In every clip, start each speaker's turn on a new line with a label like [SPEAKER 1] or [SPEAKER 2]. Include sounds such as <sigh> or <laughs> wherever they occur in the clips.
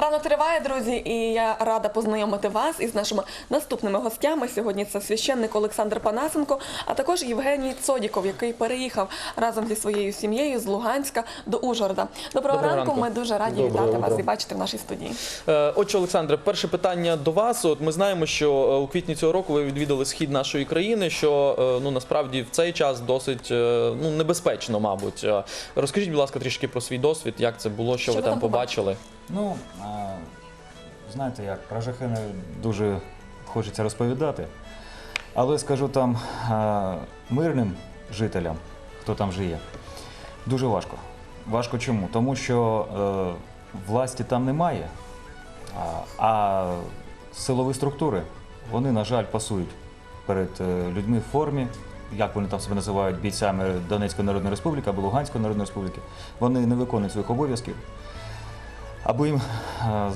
[SPEAKER 1] Ранок триває, друзі, і я рада познайомити вас із нашими наступними гостями. Сьогодні це священник Олександр Панасенко, а також Євгеній Цодіков, який переїхав разом зі своєю сім'єю з Луганська до Ужгорода. Доброго,
[SPEAKER 2] Доброго
[SPEAKER 1] ранку.
[SPEAKER 2] ранку.
[SPEAKER 1] Ми дуже раді
[SPEAKER 3] Доброго
[SPEAKER 1] вітати вас і бачити в нашій студії.
[SPEAKER 2] Е, Отже, Олександре, перше питання до вас. От ми знаємо, що е, у квітні цього року ви відвідали схід нашої країни, що е, ну насправді в цей час досить ну небезпечно, мабуть. Розкажіть, будь ласка, трішки про свій досвід, як це було, що,
[SPEAKER 1] Що
[SPEAKER 2] ви там
[SPEAKER 1] там
[SPEAKER 2] побачили.
[SPEAKER 3] Ну, а, знаєте як, про жахи не дуже хочеться розповідати. Але скажу там а, мирним жителям, хто там живе, дуже важко. Важко чому? Тому що е, власті там немає, а, а силові структури, вони, на жаль, пасують перед е, людьми в формі, як вони там себе називають бійцями Донецької Народної Республіки або Луганської Народної Республіки. Вони не виконують своїх обов'язків або їм е,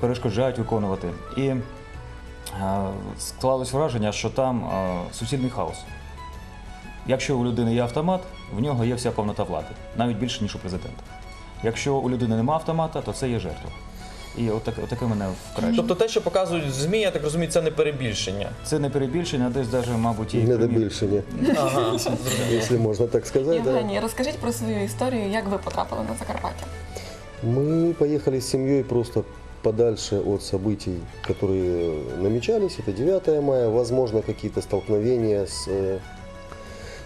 [SPEAKER 3] перешкоджають виконувати. І е, склалось враження, що там е, суцільний хаос. Якщо у людини є автомат, в нього є вся повнота влади, навіть більше, ніж у президента. Якщо у людини немає автомата, то це є жертва. І отак, отаке мене вкрай.
[SPEAKER 2] Тобто те, що показують ЗМІ, я так розумію, це не перебільшення.
[SPEAKER 3] Це не перебільшення, десь навіть, мабуть, і.
[SPEAKER 4] Недобільшення,
[SPEAKER 2] Ага, <laughs>
[SPEAKER 4] если можно так сказать. Да.
[SPEAKER 1] Євгеній, розкажіть про свою історію, як ви потрапили на Закарпаття.
[SPEAKER 4] Мы поехали с семьей просто подальше от событий, которые намечались. Это 9 мая, возможно, какие-то столкновения с, э,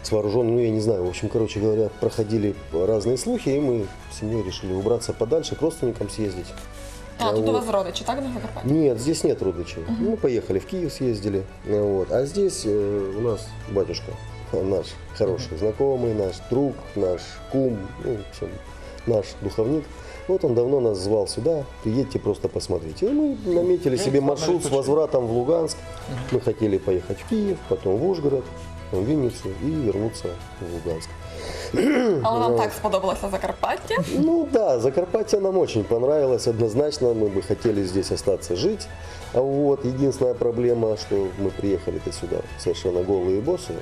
[SPEAKER 4] с вооруженными, ну я не знаю, в общем, короче говоря, проходили разные слухи, и мы с семьей решили убраться подальше, к родственникам съездить.
[SPEAKER 1] А, тут у
[SPEAKER 4] Вот.
[SPEAKER 1] вас родичі, так, на Закарпатті?
[SPEAKER 4] Нет, здесь нет родичей. Мы поехали в Киев, съездили. Вот. А здесь э, у нас батюшка, наш хороший знакомый, наш друг, наш кум, ну, в общем, наш духовник. Вот он давно нас звал сюда, приедьте просто посмотрите. И мы наметили себе
[SPEAKER 3] ладно,
[SPEAKER 4] маршрут с возвратом в Луганск. Мы хотели поехать в Киев, потом в Ужгород, в Винницу и вернуться в Луганск.
[SPEAKER 1] Але вам так сподобалося Закарпаття.
[SPEAKER 4] Ну да, Закарпатье нам очень понравилось, однозначно мы бы хотели здесь остаться жить. А вот единственная проблема, что мы приехали-то сюда совершенно голые и босые.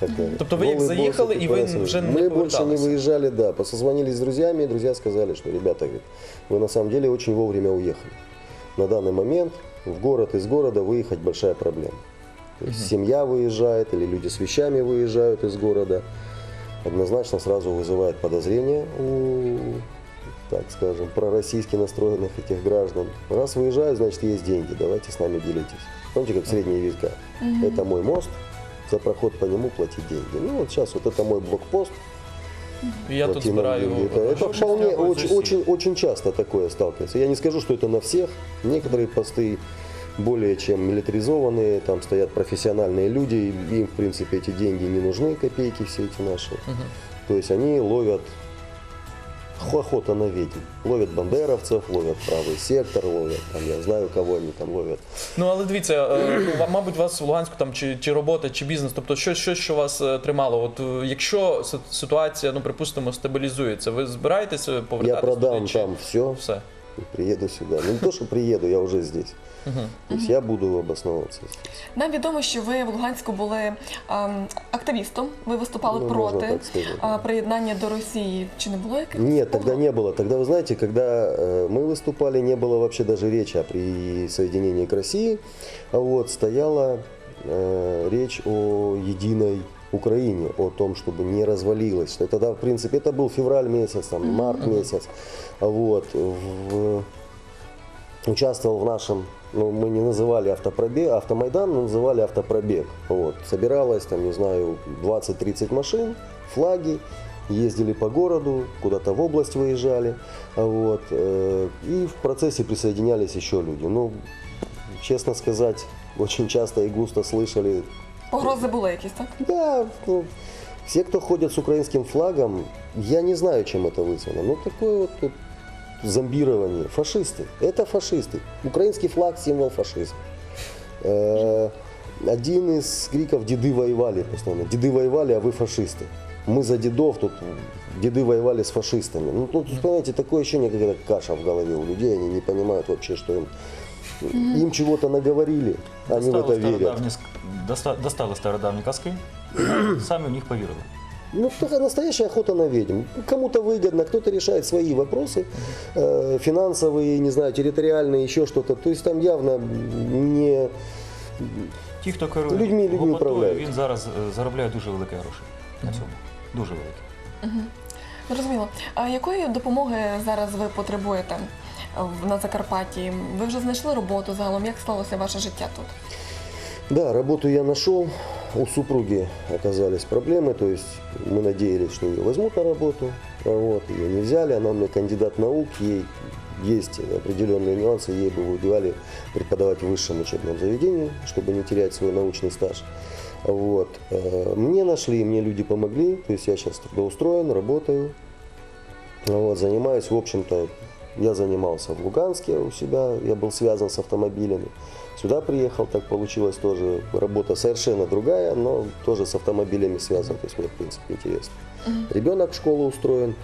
[SPEAKER 4] Такая.
[SPEAKER 2] Тобто ви як заїхали,
[SPEAKER 4] боссы,
[SPEAKER 2] і ви вже не
[SPEAKER 4] Мы больше не
[SPEAKER 2] повертались?
[SPEAKER 4] выезжали, да. Посозвонились с друзьями, и друзья сказали, что ребята, говорит, вы на самом деле очень вовремя уехали. На данный момент в город из города выехать большая проблема. То есть семья выезжает или люди с вещами выезжают из города. Однозначно сразу вызывает подозрение у, так скажем, пророссийски настроенных этих граждан. Раз выезжают, значит есть деньги, давайте с нами делитесь. Помните, как в средние века? Это мой мост, за проход по нему платить деньги. Ну вот сейчас вот это мой блокпост,
[SPEAKER 2] Я тут
[SPEAKER 4] плати нам
[SPEAKER 2] збираю.
[SPEAKER 4] Это, это вполне очень, очень, очень часто такое сталкивается. Я не скажу, что это на всех. Некоторые посты более чем милитаризованные, там стоят профессиональные люди, им, в принципе, эти деньги не нужны, копейки все эти наши. То есть они ловят охота на ведьм. Ловят бандеровцев, ловят правый сектор, ловят, там, я знаю, кого они там ловят.
[SPEAKER 2] Ну але дивіться, е, ну, мабуть, вас в Луганську там чи, чи робота, чи бізнес, тобто щось, що, що вас е, тримало. От е, якщо ситуація, ну припустимо, стабілізується, ви збираєтеся
[SPEAKER 4] Я
[SPEAKER 2] повертатися
[SPEAKER 4] продам
[SPEAKER 2] туди, чи
[SPEAKER 4] там все,
[SPEAKER 2] все?
[SPEAKER 4] Приїду сюди. сюда. Ну не то, що приїду, я вже здесь. То есть я буду обосновываться здесь.
[SPEAKER 1] Нам відомо, що ви в Луганську були ем, активістом. Ви виступали
[SPEAKER 4] Ну, можна
[SPEAKER 1] проти
[SPEAKER 4] так сказати.
[SPEAKER 1] е, приєднання до Росії. Чи не було якихось?
[SPEAKER 4] Нет, тогда
[SPEAKER 1] погроз?
[SPEAKER 4] не было. Тогда, вы знаете, когда э, мы выступали, не было вообще даже речи о присоединении к России. А вот стояла э, речь о единой Украине, о том, чтобы не развалилось. Что Тогда, в принципе, это был февраль месяц, там, март месяц. А Вот, в- участвовал в нашем, ну, мы не называли автопробег, автомайдан, мы называли автопробег. Вот. Собиралось, там, не знаю, 20-30 машин, флаги, ездили по городу, куда-то в область выезжали. А Вот. э, И в процессе присоединялись еще люди. Ну, честно сказать, <laughs> очень часто и густо слышали
[SPEAKER 1] Погрози були якісь, так?
[SPEAKER 4] да, ну, все, кто ходят с украинским флагом, я не знаю, чем это вызвано. Ну, такое вот тут зомбирование. Фашисты. Это фашисты. Украинский флаг – символ фашизма. Э, Один из криков «Деды воевали» постоянно. Деды воевали, а вы фашисты. Мы за дедов, тут деды воевали с фашистами. Ну, тут, понимаете, такое ощущение, как это каша в голове у людей. Они не понимают вообще, что им... Им чего-то наговорили, они в это
[SPEAKER 3] Достали
[SPEAKER 4] верят.
[SPEAKER 3] стародавні, ск- доста- достали стародавні казки, самі в них повірили.
[SPEAKER 4] Ну, такая настоящая охота на ведьм. Кому-то выгодно, кто-то решает свои вопросы, э, финансовые, не знаю, территориальные, еще что-то. То есть там явно не...
[SPEAKER 3] Ті, хто керує
[SPEAKER 4] Людьми- людьми
[SPEAKER 3] гопотою,
[SPEAKER 4] управляють.
[SPEAKER 3] він зараз е, заробляє дуже великі гроші на цьому. Дуже великі.
[SPEAKER 1] Зрозуміло. А якої допомоги зараз ви потребуєте в- на Закарпатті? Ви вже знайшли роботу загалом? Як склалося ваше життя тут?
[SPEAKER 4] Да, работу я нашел. У супруги оказались проблемы, то есть мы надеялись, что ее возьмут на работу, а вот, ее не взяли, она меня кандидат наук, ей есть определенные нюансы, ей бы выбивали преподавать в высшем учебном заведении, чтобы не терять свой научный стаж. Вот. Э, Мне нашли, мне люди помогли, то есть я сейчас трудоустроен, работаю, вот, занимаюсь, в общем-то, я занимался в Луганске у себя, я был связан с автомобилями. Сюда приехал, так получилось тоже. Работа совершенно другая, но тоже с автомобилями связан. То есть мне, в принципе, интересно. Ребенок в школу устроен.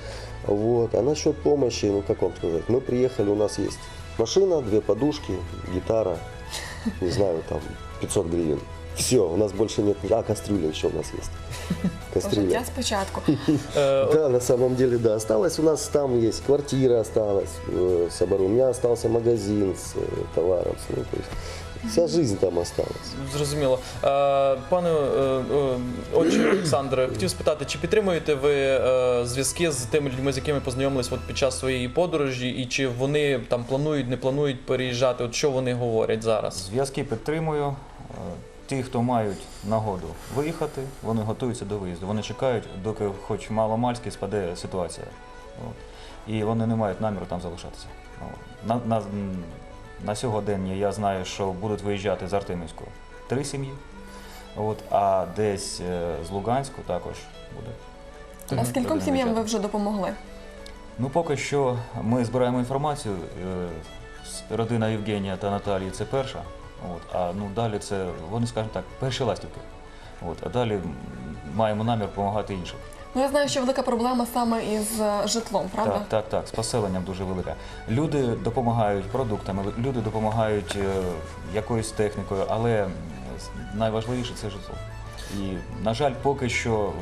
[SPEAKER 4] Вот. А насчет помощи, ну как вам сказать, мы приехали, у нас есть машина, две подушки, гитара, не знаю, там 500 гривен. Все, у нас больше нет, а кастрюля еще у нас есть. <laughs> Кастрюля.
[SPEAKER 1] Життя спочатку.
[SPEAKER 2] Е,
[SPEAKER 4] Да, на самом деле, да. Осталось у нас там есть квартира осталась, э, с оборудованием. У меня остался магазин с э, товаром. с- Ну, то есть вся жизнь там осталась.
[SPEAKER 2] Зрозуміло. Е, Пане е, е, отче Олександре, хотів спитати, чи підтримуєте ви е, зв'язки з тими людьми, з якими познайомились от під час своєї подорожі, і чи вони там планують, не планують переїжджати? От що вони говорять зараз?
[SPEAKER 3] Зв'язки підтримую. Ті, хто мають нагоду виїхати, вони готуються до виїзду. Вони чекають, доки хоч мало-мальськи спаде ситуація. От. І вони не мають наміру там залишатися. На, на, на сьогодення я знаю, що будуть виїжджати з Артемівську три сім'ї, от, а десь е, з Луганську також буде.
[SPEAKER 1] А скільком сім'ям ви вже допомогли?
[SPEAKER 3] Ну, поки що ми збираємо інформацію. е, Родина Євгенія та Наталії це перша. От, а ну далі це вони, скажімо так, перші ластівки. От, а далі маємо намір допомагати іншим.
[SPEAKER 1] Ну я знаю, що велика проблема саме із е, житлом, правда?
[SPEAKER 3] Так, так, так, з поселенням дуже велика. Люди допомагають продуктами, люди допомагають е, якоюсь технікою, але найважливіше це житло. І, на жаль, поки що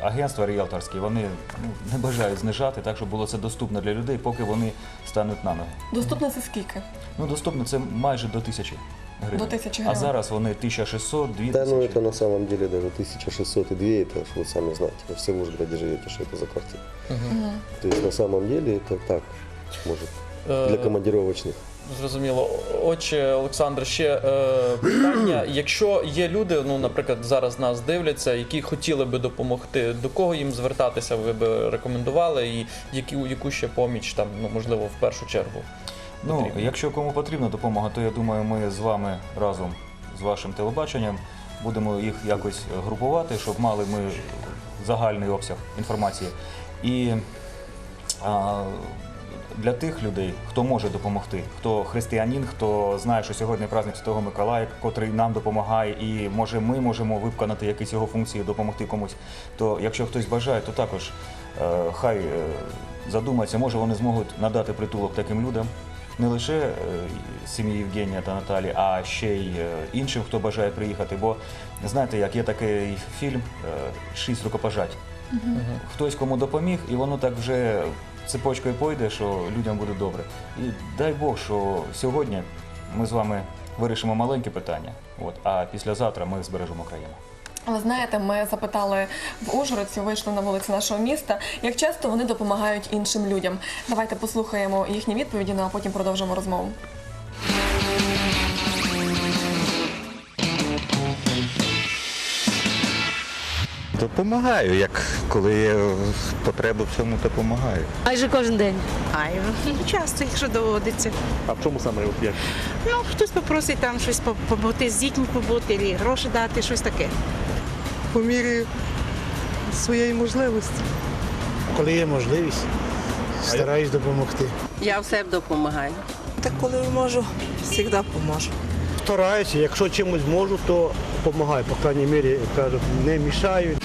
[SPEAKER 3] е, агентства ріелторські вони ну, не бажають знижати, так щоб було це доступно для людей, поки вони стануть на ноги.
[SPEAKER 1] Доступно це скільки?
[SPEAKER 3] Ну, доступно це майже до тисячі гривень.
[SPEAKER 1] До тисячі
[SPEAKER 3] А
[SPEAKER 1] гривень.
[SPEAKER 3] зараз вони 1600,
[SPEAKER 4] Да, ну
[SPEAKER 3] 2000.
[SPEAKER 4] это на самом деле даже 1600 и 2, это ж вы сами знаете, вы все в Ужгороде живете, что это за квартира. То есть на самом деле это так, может,
[SPEAKER 2] Е,
[SPEAKER 4] для командировочных.
[SPEAKER 2] Зрозуміло. Отче Олександр, ще е, питання. <clears throat> Якщо є люди, ну наприклад, зараз нас дивляться, які хотіли би допомогти, до кого їм звертатися, ви би рекомендували, і яку, яку ще поміч там, ну можливо, в першу чергу.
[SPEAKER 3] Ну, якщо кому потрібна допомога, то я думаю, ми з вами разом з вашим телебаченням будемо їх якось групувати, щоб мали ми загальний обсяг інформації. І а, для тих людей, хто може допомогти, хто християнин, хто знає, що сьогодні праздник Святого Миколая, котрий нам допомагає, і може ми можемо виконати якісь його функції, допомогти комусь. То якщо хтось бажає, то також е, хай е, задумається, може вони зможуть надати притулок таким людям. Не лише е, сім'ї Євгенія та Наталі, а ще й е, іншим, хто бажає приїхати. Бо знаєте, як є такий фільм е, Шість рукопожать. Хтось кому допоміг, і воно так вже цепочкою пойде, що людям буде добре. І дай Бог, що сьогодні ми з вами вирішимо маленьке питання, от, а післязавтра ми збережемо країну.
[SPEAKER 1] Ви знаєте, ми запитали в Ужгородці, вийшли на вулиці нашого міста, як часто вони допомагають іншим людям. Давайте послухаємо їхні відповіді, ну а потім продовжимо розмову.
[SPEAKER 5] Допомагаю, як коли є потреба в цьому, допомагаю.
[SPEAKER 6] Майже кожен день.
[SPEAKER 7] Ай, часто, якщо доводиться.
[SPEAKER 8] А в чому саме як?
[SPEAKER 7] Ну, хтось попросить там щось побути, з дітьми побути, гроші дати, щось таке.
[SPEAKER 9] По мірі своєї можливості.
[SPEAKER 10] Коли є можливість, стараюсь допомогти.
[SPEAKER 6] Я все допомагаю.
[SPEAKER 9] Так коли можу, завжди поможу.
[SPEAKER 10] Стараюся, якщо чимось можу, то допомагаю. По крайній мірі, кажу, не мішаю.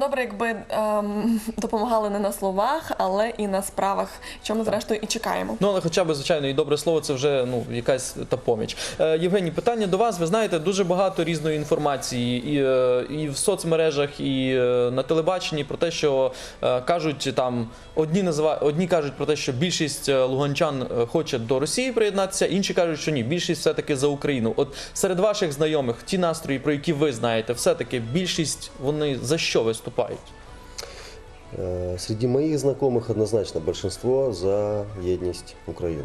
[SPEAKER 1] Добре, якби ем, <laughs> допомагали не на словах, але і на справах, що ми зрештою і чекаємо.
[SPEAKER 2] Ну, але хоча б, звичайно, і добре слово це вже ну, якась та поміч. Е, Євгеній, питання до вас. Ви знаєте, дуже багато різної інформації і, е, і в соцмережах, і е, на телебаченні про те, що е, кажуть там одні назива... одні кажуть про те, що більшість е, луганчан хоче до Росії приєднатися, інші кажуть, що ні, більшість все-таки за Україну. От серед ваших знайомих ті настрої, про які ви знаєте, все-таки більшість вони за що виступають?
[SPEAKER 4] Э, Среди моих знакомых однозначно большинство за едность Украины.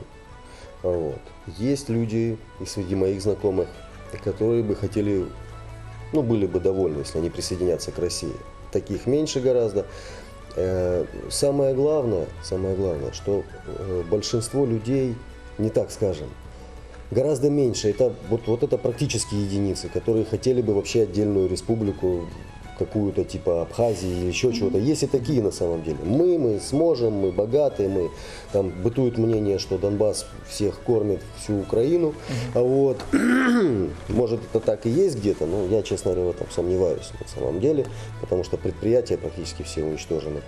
[SPEAKER 4] Вот. Есть люди и среди моих знакомых, которые бы хотели, ну, были бы довольны, если они присоединятся к России. Таких меньше гораздо. Э, Самое главное, самое главное, что э, большинство людей, не так скажем, гораздо меньше. Это вот, вот это практически единицы, которые хотели бы вообще отдельную республику, какую-то типа Абхазии или еще чего-то. Есть и такие на самом деле. Мы, мы сможем, мы богатые, мы там бытует мнение, что Донбасс всех кормит всю Украину. А вот <clears throat> может это так и есть где-то, но я, честно говоря, в этом сомневаюсь на самом деле, потому что предприятия практически все уничтожены.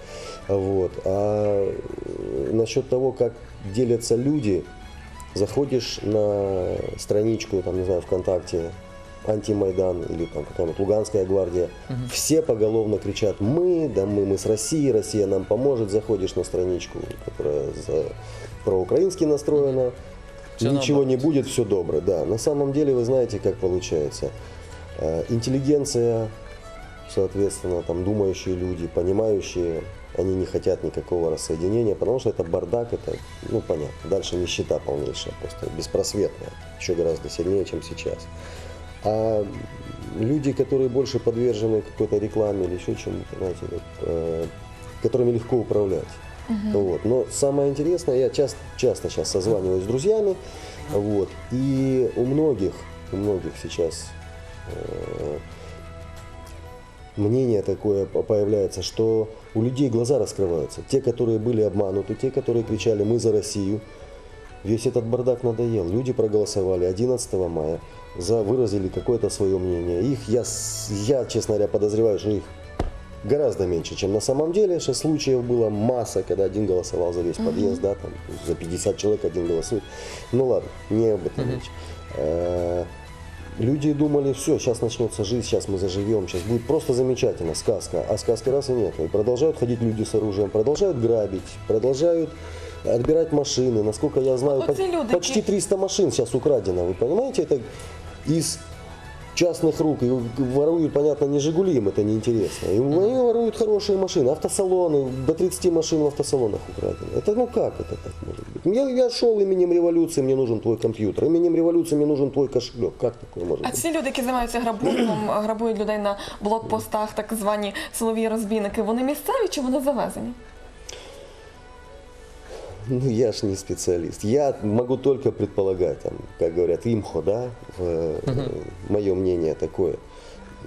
[SPEAKER 4] Вот. А э, насчет того, как делятся люди, заходишь на страничку, там, не знаю, ВКонтакте, антимайдан или там какая-нибудь Луганская гвардия, все поголовно кричат «мы», да мы, мы с Россией, Россия нам поможет, заходишь на страничку, которая за проукраински настроена,
[SPEAKER 2] Всё
[SPEAKER 4] ничего не будет, все добро, да. На самом деле, вы знаете, как получается. Э, Интеллигенция, соответственно, там думающие люди, понимающие, они не хотят никакого рассоединения, потому что это бардак, это, ну, понятно. Дальше нищета полнейшая, просто беспросветная, еще гораздо сильнее, чем сейчас. А люди, которые больше подвержены какой-то рекламе или еще чему-то, знаете, вот, э, которыми легко управлять. Вот. Но самое интересное, я часто, часто сейчас созваниваюсь с друзьями, вот, и у многих, у многих сейчас э, мнение такое по- появляется, что у людей глаза раскрываются. Те, которые были обмануты, те, которые кричали «Мы за Россию», весь этот бардак надоел. Люди проголосовали 11 мая, за, выразили какое-то свое мнение. Их, я, я, честно говоря, подозреваю, что их гораздо меньше, чем на самом деле. Что случаев было масса, когда один голосовал за весь подъезд, да, там, за 50 человек один голосует. Ну ладно, не об этом речь. Э, Люди думали, все, сейчас начнется жизнь, сейчас мы заживем, сейчас будет просто замечательно, сказка. А сказки раз и нет. И продолжают ходить люди с оружием, продолжают грабить, продолжают отбирать машины. Насколько я знаю, по- почти
[SPEAKER 1] ки-
[SPEAKER 4] 300 машин сейчас украдено. Вы понимаете, это из частных рук. И воруют, понятно, не «Жигули», им это неинтересно. И они воруют хорошие машины, автосалоны, до 30 машин в автосалонах украдено. Это ну как это так может быть? Я, я шел именем революции, мне нужен твой компьютер. Именем революции мне нужен твой кошелек. Как такое может
[SPEAKER 1] А
[SPEAKER 4] быть?
[SPEAKER 1] ці люди, які займаються грабунком, грабують <clears throat> людей на блокпостах, так звані силові розбійники, вони місцеві чи вони завезені?
[SPEAKER 4] Ну, я ж не специалист. Я могу только предполагать, там, как говорят, имхо, да, мое мнение такое.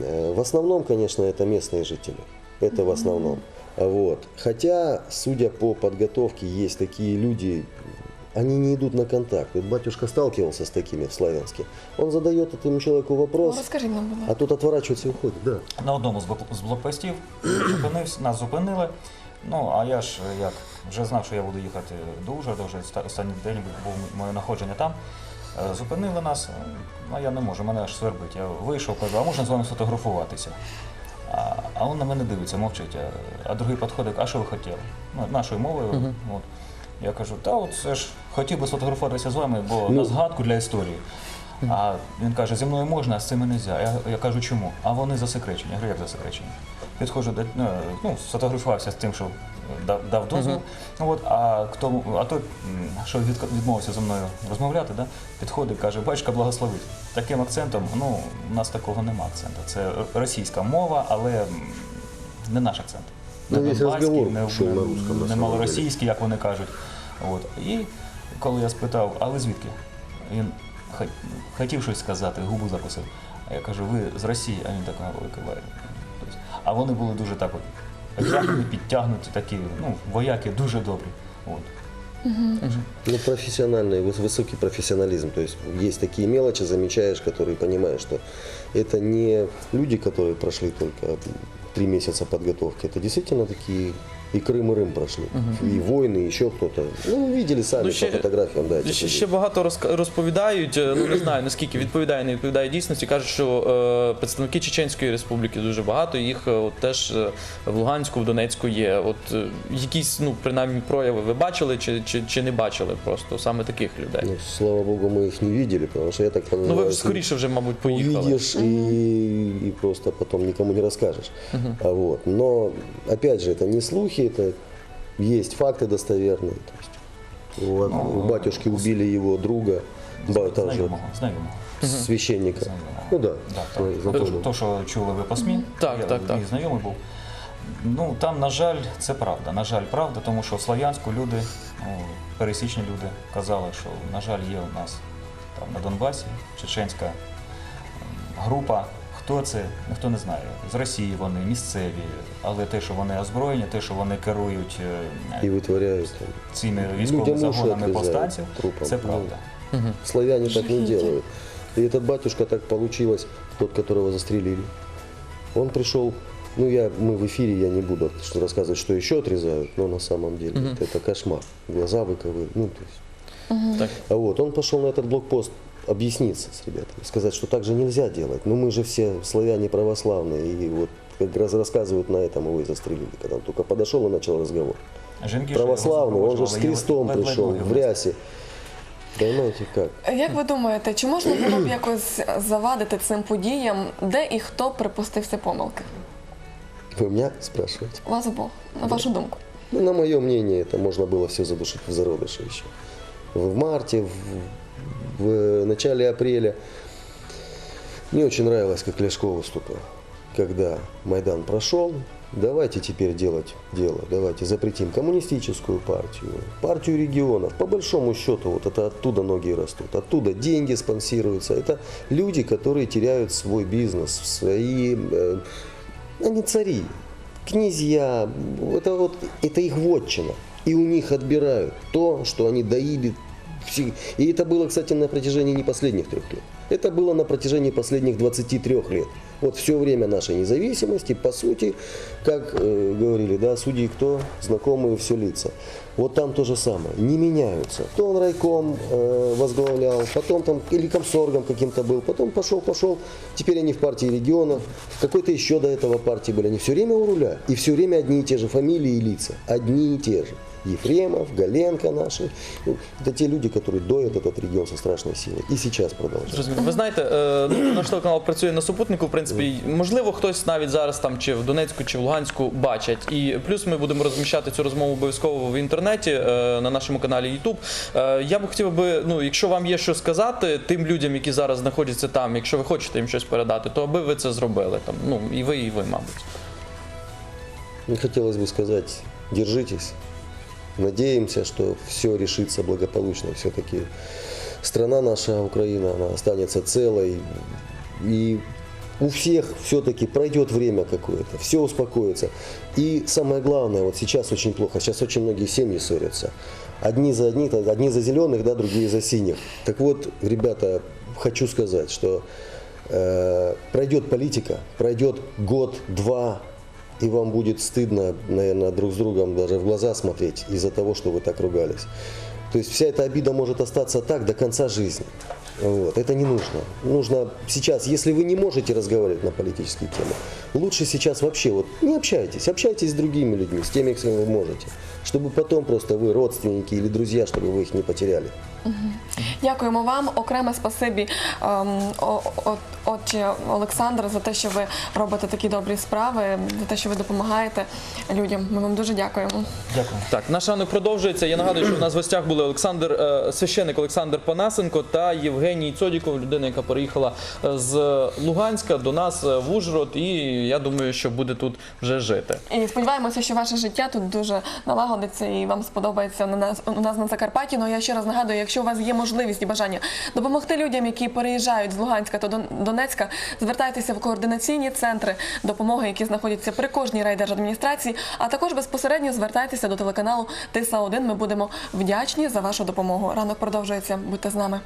[SPEAKER 4] Э, В основном, конечно, это местные жители. Это в основном. Вот. Хотя, судя по подготовке, есть такие люди, они не идут на контакт. Вот батюшка сталкивался с такими в Славянске. Он задает этому человеку
[SPEAKER 1] Ну,
[SPEAKER 4] вопрос,
[SPEAKER 1] розкажіть нам, будь
[SPEAKER 4] а тот отворачивается и уходит. Да.
[SPEAKER 3] На одному з блок- з блокпостів нас зупинили. Ну, а я ж як вже знав, що я буду їхати до Ужгорода, вже останній день був моє знаходження там. Е, Зупинили нас, е, а я не можу, мене аж свербить. Я вийшов, кажу, а можна з вами сфотографуватися? А, а він на мене дивиться, мовчить. А, а другий підходить, а що ви хотіли? Ну, нашою мовою. От. Я кажу, та от це ж хотів би сфотографуватися з вами, бо
[SPEAKER 4] Ну.
[SPEAKER 3] на згадку для історії. А він каже, зі мною можна, а з цими не можна. Я, я кажу, чому? А вони засекречені. Я говорю, як засекречені? Підходжу до ну, ну, сфотографувався з тим, що дав, дав дозвіл. Ну, от, а хто а той, м, що від, відмовився зі мною розмовляти, да, підходить, каже, батька благословить. Таким акцентом, ну, у нас такого нема акценту. Це російська мова, але м, не наш акцент.
[SPEAKER 4] Ну, весь
[SPEAKER 3] донбаський,
[SPEAKER 4] розговор
[SPEAKER 3] не,
[SPEAKER 4] пішов на русском, на
[SPEAKER 3] не
[SPEAKER 4] самом
[SPEAKER 3] малоросійський, як вони кажуть. От. І коли я спитав, а ви звідки? Він хо- хотів щось сказати, губу закусив. А я кажу, ви з Росії, а він так головою киває. Тобто, А вони були дуже так от підтягнуті, підтягнуті, такі, ну, вояки дуже добрі. От.
[SPEAKER 4] Ну, профессиональный, выс- высокий профессионализм. То есть есть такие мелочи, замечаешь, которые понимаешь, что это не люди, которые прошли только три месяца подготовки, это действительно такие и Крым, и Рым прошли. И войны, и еще кто-то. Ну, вы видели сами
[SPEAKER 2] Ну,
[SPEAKER 4] по
[SPEAKER 2] ще-
[SPEAKER 4] фотографиям, да, этих
[SPEAKER 2] Ще,
[SPEAKER 4] людей.
[SPEAKER 2] ще багато розка- розповідають. е, Ну не знаю наскільки відповідає, не відповідає дійсності. кажуть, що е, представники Чеченської республіки дуже багато. Їх е, от, теж е, в Луганську, в Донецьку є. От е, якісь, ну принаймні, прояви ви бачили чи, чи, чи не бачили просто саме таких людей.
[SPEAKER 4] Ну, слава богу, мы их не видели, потому что я так
[SPEAKER 2] Ну
[SPEAKER 4] понимаю,
[SPEAKER 2] ви
[SPEAKER 4] если
[SPEAKER 2] скоріше вже, мабуть, поїхали.
[SPEAKER 4] увидишь и, и просто потом никому не расскажешь. А вот. Но, опять же, это не слухи, это есть факты достоверные. То есть, у,
[SPEAKER 3] Ну,
[SPEAKER 4] у батюшки убили его друга, ба- тоже
[SPEAKER 3] Знайомого, знайомого.
[SPEAKER 4] священника.
[SPEAKER 3] Знайомого.
[SPEAKER 4] Ну да,
[SPEAKER 3] Да,
[SPEAKER 4] ну,
[SPEAKER 3] так.
[SPEAKER 4] знакомого.
[SPEAKER 3] То, то, що чули ви по СМІ,
[SPEAKER 2] Так,
[SPEAKER 3] я,
[SPEAKER 2] так, так.
[SPEAKER 3] мій знайомий був. Ну, там, на жаль, це правда. На жаль, правда, тому що в Слов'янську люди, ну, пересічні люди казали, що, на жаль, є у нас там на Донбасі чеченська м, група. Хто це, ніхто не знає. З Росії вони місцеві, але те, що вони озброєні, те, що вони керують е,
[SPEAKER 4] И вытворяют там.
[SPEAKER 3] цими
[SPEAKER 4] Людям
[SPEAKER 3] військовими
[SPEAKER 4] уши
[SPEAKER 3] загонами
[SPEAKER 4] отрезают
[SPEAKER 3] повстанців,
[SPEAKER 4] трупом.
[SPEAKER 3] це
[SPEAKER 4] Ну,
[SPEAKER 3] правда.
[SPEAKER 4] Славяне так не делают. И этот батюшка так получилось, тот, которого застрелили. Он пришел, ну я, мы в эфире, я не буду что рассказывать, что еще отрезают, но на самом деле это, это кошмар. Глаза выковыривают, ну то есть.
[SPEAKER 2] Так.
[SPEAKER 4] А вот он пошел на этот блокпост объясниться с ребятами, сказать, что так же нельзя делать. Ну мы же все славяне православные, и вот как раз рассказывают на этом его и застрелили, когда он только подошел и начал разговор.
[SPEAKER 3] Жінки, що його
[SPEAKER 4] Православный, он же с
[SPEAKER 3] супроводжували,
[SPEAKER 4] крестом
[SPEAKER 3] ледве
[SPEAKER 4] пришел,
[SPEAKER 3] ноги
[SPEAKER 4] в рясе. Понимаете как?
[SPEAKER 1] Як ви думаєте, чи можна було б якось завадити цим подіям, де і хто припустився помилки?
[SPEAKER 4] Вы меня спрашиваете?
[SPEAKER 1] Вас обох, на вашу думку.
[SPEAKER 4] Ну, на мое мнение, это можно было все задушить в зародыше еще. В марте, в, в начале апреля. Мне очень нравилось, как Ляшко выступал. Когда Майдан прошел, давайте теперь делать дело, давайте запретим коммунистическую партию, партию регионов. По большому счету, вот это оттуда ноги растут, оттуда деньги спонсируются. Это люди, которые теряют свой бизнес, свои... э, они цари, князья, это вот это их вотчина. И у них отбирают то, что они доили. И это было, кстати, на протяжении не последних трех лет. Это было на протяжении последних 23 лет. Вот все время нашей независимости, по сути, как э, говорили, да, судьи кто? Знакомые все лица. Вот там то же самое. Не меняются. То он райком э, возглавлял, потом там или комсоргом каким-то был, потом пошел, пошел. Теперь они в партии регионов, в какой-то еще до этого партии были. Они все время у руля. И все время одни и те же фамилии и лица. Одни и те же. Ефремов, Галенко наши. Ну, Это те люди, которые доят этот регион со страшной силой. И сейчас продолжают.
[SPEAKER 2] Зрозуміло. Ви знаєте, е, ну, <clears throat> наш телеканал працює на супутнику. В принципі, і, можливо, хтось навіть зараз там чи в Донецьку, чи в Луганську бачать. І плюс ми будемо розміщати цю розмову обов'язково в інтернеті е, на нашому каналі YouTube. Е, Я б хотів би, ну, якщо вам є що сказати тим людям, які зараз знаходяться там, якщо ви хочете їм щось передати, то аби ви це зробили. Там, ну і ви, і ви, мабуть.
[SPEAKER 4] Мне хотелось бы сказать, держитесь. Надеемся, что все решится благополучно. Все-таки страна наша, Украина, она останется целой. И у всех все-таки пройдет время какое-то, все успокоится. И самое главное, вот сейчас очень плохо, сейчас очень многие семьи ссорятся. Одни за одних, одни за зеленых, да, другие за синих. Так вот, ребята, хочу сказать, что э, пройдет политика, пройдет год-два, и вам будет стыдно, наверное, друг с другом даже в глаза смотреть из-за того, что вы так ругались. То есть вся эта обида может остаться так до конца жизни. Вот. Это не нужно. Нужно сейчас, если вы не можете разговаривать на политические темы, лучше сейчас вообще вот не общайтесь, общайтесь с другими людьми, с теми, с кем вы можете, чтобы потом просто вы родственники или друзья, чтобы вы их не потеряли.
[SPEAKER 1] Дякуємо вам. Окреме спасибі, ем, о- о- отче Олександр, за те, що ви робите такі добрі справи, за те, що ви допомагаєте людям. Ми вам дуже дякуємо.
[SPEAKER 3] Дякую.
[SPEAKER 2] Так, наш ранок продовжується. Я нагадую, що в нас в гостях були Олександр, е, священник Олександр Панасенко та Євгеній Цодіков, людина, яка переїхала е, з Луганська до нас е, в Ужгород, і я думаю, що буде тут вже жити.
[SPEAKER 1] І сподіваємося, що ваше життя тут дуже налагодиться і вам сподобається на нас у нас на Закарпатті. Ну я ще раз нагадую, якщо у вас є можливість і бажання допомогти людям, які переїжджають з Луганська та Донецька, звертайтеся в координаційні центри допомоги, які знаходяться при кожній райдержадміністрації, а також безпосередньо звертайтеся до телеканалу Тиса 1 Ми будемо вдячні за вашу допомогу. Ранок продовжується. Будьте з нами.